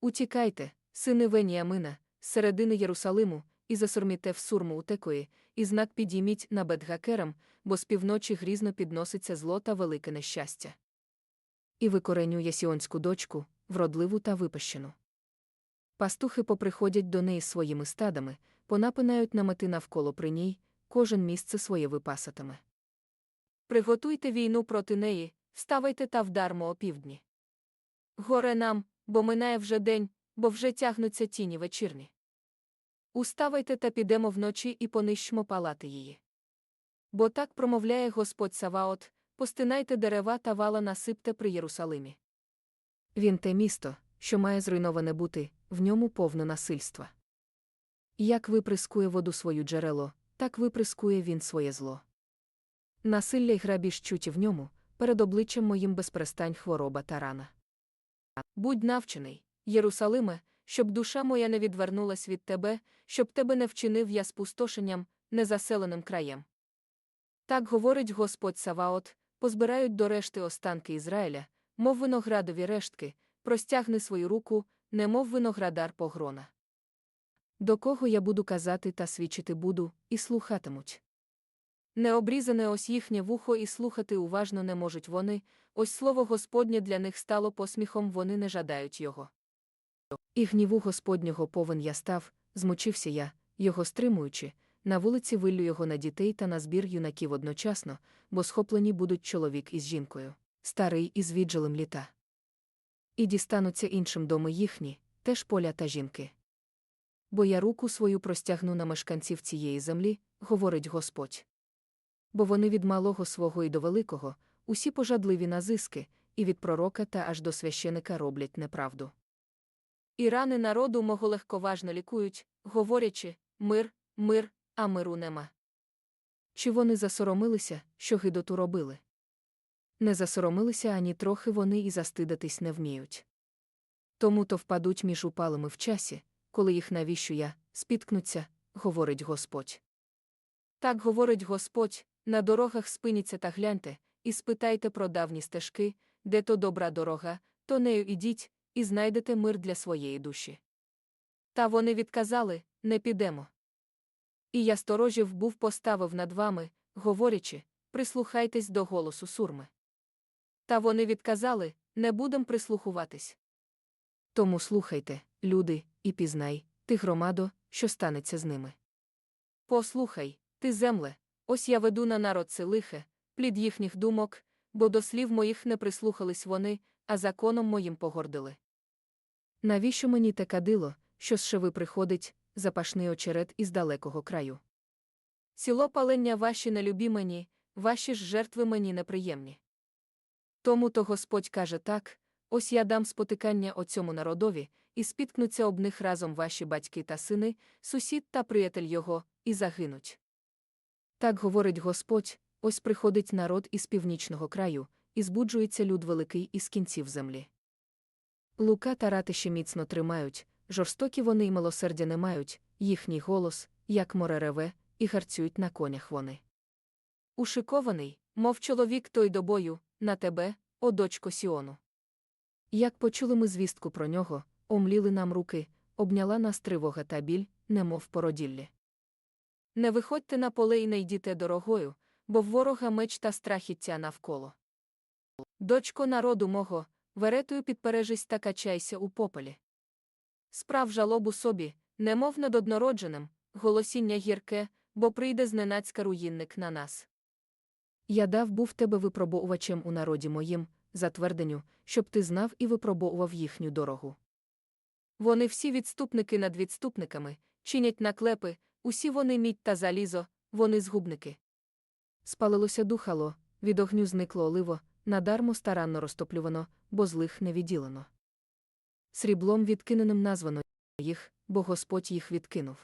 Утікайте, сини Веніамина, з середини Єрусалиму, і засурміте в сурму утекої, і знак підійміть на Бетгакерам, бо з півночі грізно підноситься зло та велике нещастя. І викоренює сіонську дочку, вродливу та випещену. Пастухи поприходять до неї своїми стадами, понапинають намети навколо при ній, кожен місце своє випасатиме. Приготуйте війну проти неї, вставайте та вдармо опівдні. Горе нам, бо минає вже день, бо вже тягнуться тіні вечірні. Уставайте та підемо вночі і понищмо палати її. Бо так промовляє Господь Саваот, постинайте дерева та вала насипте при Єрусалимі. Він те місто, що має зруйноване бути, в ньому повно насильства. Як виприскує воду свою джерело, так виприскує він своє зло. Насилля й грабіж чуті в ньому, перед обличчям моїм безперестань хвороба та рана. Будь навчений, Єрусалиме, щоб душа моя не відвернулась від тебе, щоб тебе не вчинив я спустошенням, незаселеним краєм. Так говорить Господь Саваот, позбирають до решти останки Ізраїля, мов виноградові рештки, простягни свою руку, немов виноградар погрона. До кого я буду казати та свідчити буду, і слухатимуть. Необрізане ось їхнє вухо і слухати уважно не можуть вони, ось слово Господнє для них стало посміхом, вони не жадають його. І гніву Господнього повен я став, змучився я, його стримуючи, на вулиці виллю його на дітей та на збір юнаків одночасно, бо схоплені будуть чоловік із жінкою, старий із віджилим літа. І дістануться іншим доми їхні, теж поля та жінки. Бо я руку свою простягну на мешканців цієї землі, говорить Господь. Бо вони від малого свого і до великого, усі пожадливі на зиски, і від пророка та аж до священика роблять неправду. І рани народу мого легковажно лікують, говорячи мир, мир, а миру нема. Чи вони засоромилися, що гидоту робили? Не засоромилися ані трохи вони і застидатись не вміють. Тому то впадуть між упалими в часі, коли їх навіщо я, спіткнуться, говорить Господь. Так говорить Господь, на дорогах спиніться та гляньте, і спитайте про давні стежки, де то добра дорога, то нею ідіть, і знайдете мир для своєї душі. Та вони відказали не підемо. І я сторожів був поставив над вами, говорячи, прислухайтесь до голосу сурми. Та вони відказали не будем прислухуватись. Тому слухайте, люди, і пізнай, ти громадо, що станеться з ними. Послухай, ти земле, ось я веду на народ це лихе, плід їхніх думок, бо до слів моїх не прислухались вони, а законом моїм погордили. Навіщо мені те кадило, що з шеви приходить, запашний очерет із далекого краю? Сіло палення ваші не любі мені, ваші ж жертви мені неприємні. Тому то Господь каже так: ось я дам спотикання оцьому народові, і спіткнуться об них разом ваші батьки та сини, сусід та приятель його, і загинуть. Так говорить Господь: ось приходить народ із північного краю, і збуджується люд великий із кінців землі. Лука та ратиші міцно тримають, жорстокі вони й милосердя не мають, їхній голос, як море реве, і гарцюють на конях вони. Ушикований, мов чоловік той до бою, на тебе, о дочко Сіону. Як почули ми звістку про нього, омліли нам руки, обняла нас тривога та біль, немов породіллі. Не виходьте на поле і не йдіте дорогою, бо в ворога меч та страхіття навколо. Дочко народу мого, веретою підпережись та качайся у попелі. Справ жалобу собі, немов над однородженим, голосіння гірке, бо прийде зненацька руїнник на нас. Я дав був тебе випробовувачем у народі моїм, затверденню, щоб ти знав і випробовував їхню дорогу. Вони всі відступники над відступниками, чинять наклепи, усі вони мідь та залізо, вони згубники. Спалилося духало, від огню зникло оливо, надармо старанно розтоплювано, бо злих не відділено. Сріблом відкиненим названо їх, бо Господь їх відкинув.